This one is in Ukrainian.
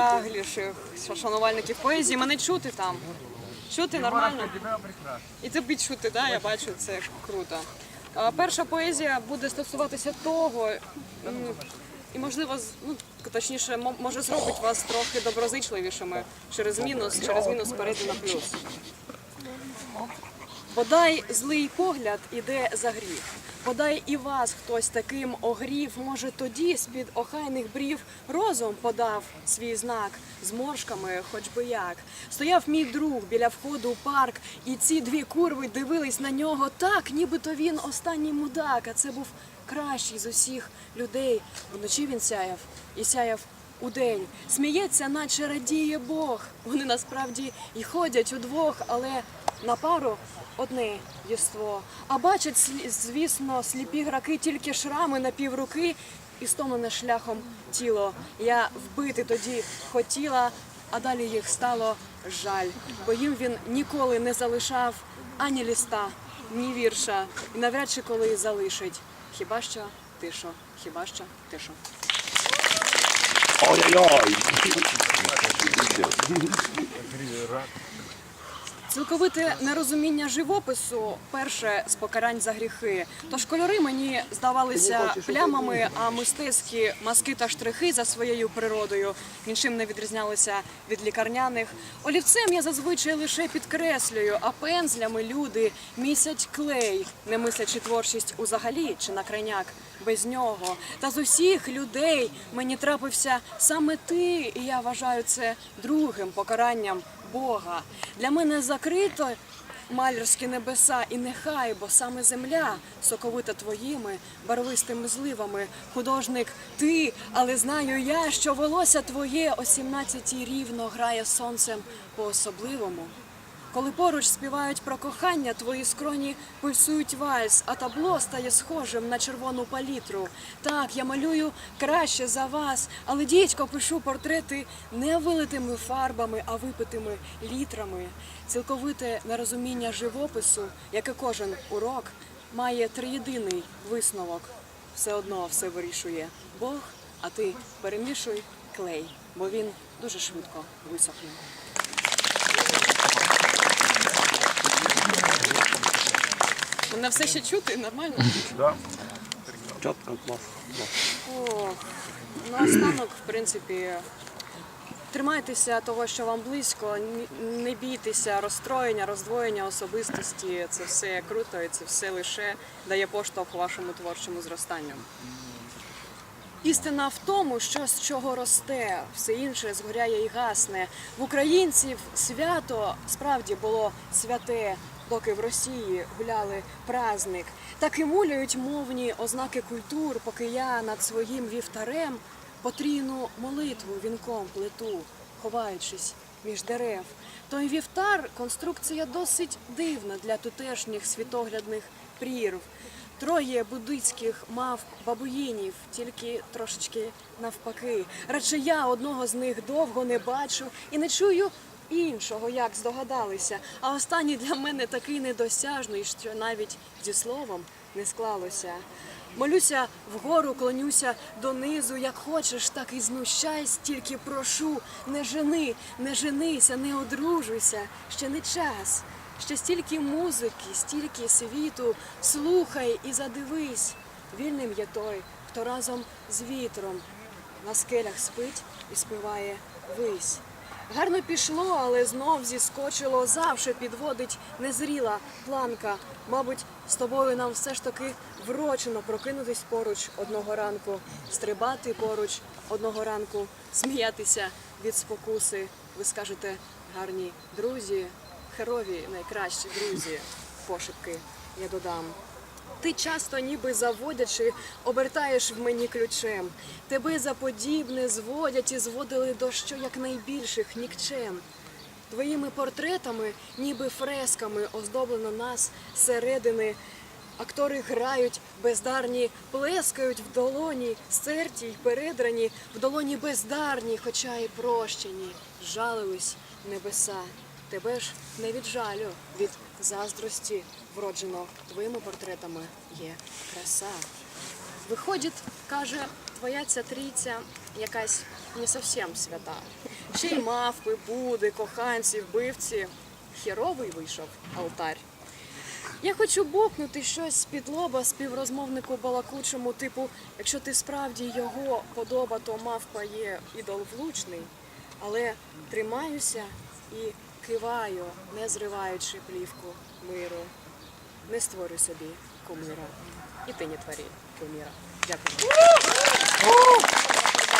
найзагліших шанувальників поезії. Мене чути там. Чути нормально? І тобі чути, да? я бачу, це круто. А, Перша поезія буде стосуватися того, і можливо, ну, точніше, може зробить вас трохи доброзичливішими через мінус, через мінус перейде на плюс. Бодай злий погляд іде за гріх. Бодай і вас хтось таким огрів, може тоді з-під охайних брів розум подав свій знак з моршками, хоч би як. Стояв мій друг біля входу у парк, і ці дві курви дивились на нього так, нібито він останній мудак, а це був кращий з усіх людей. Вночі він сяяв і сяяв удень. Сміється, наче радіє Бог. Вони насправді і ходять удвох, але на пару одне єство. А бачать, звісно, сліпі граки тільки шрами на півруки і стомлене шляхом тіло. Я вбити тоді хотіла, а далі їх стало жаль, бо їм він ніколи не залишав ані ліста, ні вірша, і навряд чи коли залишить. Хіба що тишо, хіба що тишо. Ой-ой-ой! Цілковите нерозуміння живопису перше з покарань за гріхи. Тож кольори мені здавалися плямами, а мистецькі маски та штрихи за своєю природою нічим не відрізнялися від лікарняних. Олівцем я зазвичай лише підкреслюю, а пензлями люди місять клей, не мислячи творчість узагалі чи на крайняк без нього. Та з усіх людей мені трапився саме ти, і я вважаю це другим покаранням Бога. Для мене закрито малярські небеса, і нехай, бо саме земля соковита твоїми барвистими зливами. Художник ти, але знаю я, що волосся твоє о 17 рівно грає сонцем по-особливому. Коли поруч співають про кохання, твої скроні пульсують вальс, а табло стає схожим на червону палітру. Так, я малюю краще за вас, але дідько пишу портрети не вилитими фарбами, а випитими літрами. Цілковите нерозуміння живопису, як і кожен урок, має триєдиний висновок. Все одно все вирішує Бог, а ти перемішуй клей, бо він дуже швидко висохне. Мене все ще чути, нормально? Чітко, клас. Ох, наостанок, в принципі, тримайтеся того, що вам близько, не бійтеся розстроєння, роздвоєння особистості. Це все круто і це все лише дає поштовх вашому творчому зростанню. Істина в тому, що з чого росте, все інше згоряє і гасне. В українців свято справді було святе, доки в Росії гуляли праздник. Так і мулюють мовні ознаки культур, поки я над своїм вівтарем потрійну молитву вінком плету, ховаючись між дерев. Той вівтар конструкція досить дивна для тутешніх світоглядних прірв. Троє буддицьких мав бабуїнів, тільки трошечки навпаки. Радше я одного з них довго не бачу і не чую іншого, як здогадалися. А останній для мене такий недосяжний, що навіть зі словом не склалося. Молюся вгору, клонюся донизу, як хочеш, так і знущайся, тільки прошу, не жени, не женися, не одружуйся, ще не час. Ще стільки музики, стільки світу, слухай і задивись. Вільним є той, хто разом з вітром на скелях спить і співає вись. Гарно пішло, але знов зіскочило, завше підводить незріла планка. Мабуть, з тобою нам все ж таки врочено прокинутись поруч одного ранку, стрибати поруч одного ранку, сміятися від спокуси. Ви скажете гарні друзі, херові найкращі друзі. Пошепки я додам. Ти часто, ніби заводячи, обертаєш в мені ключем. Тебе за подібне зводять і зводили до що якнайбільших нікчем. Твоїми портретами, ніби фресками, оздоблено нас зсередини. Актори грають, бездарні, плескають в долоні, серті й передрані, в долоні бездарні, хоча й прощені, жалились небеса. Тебе ж не від жалю, від заздрості вроджено твоїми портретами є краса. Виходить, каже, твоя ця трійця якась не зовсім свята. Ще й мавпи, буди, коханці, вбивці. Херовий вийшов алтарь. Я хочу бокнути щось з-під лоба співрозмовнику балакучому, типу, якщо ти справді його подоба, то мавпа є ідол влучний, але тримаюся і киваю, не зриваючи плівку миру. Не створюй собі кумира. І ти не творі кумира. Дякую.